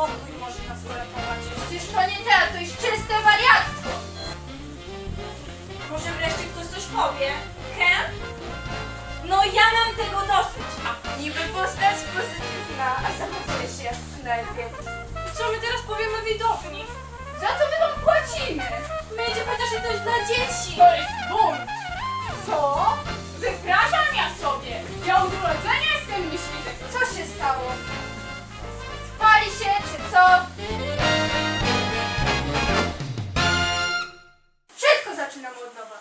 pokój może nas uratować. Przecież to nie teatr, to jest czyste wariactwo. Może wreszcie ktoś coś powie? Ken? No ja mam tego dosyć. Niby postać pozytywna, a zachowuje się jak w. Co my teraz powiemy widowni? Za co my wam płacimy? Będzie chociaż i coś dla dzieci. zaczynam od nowa.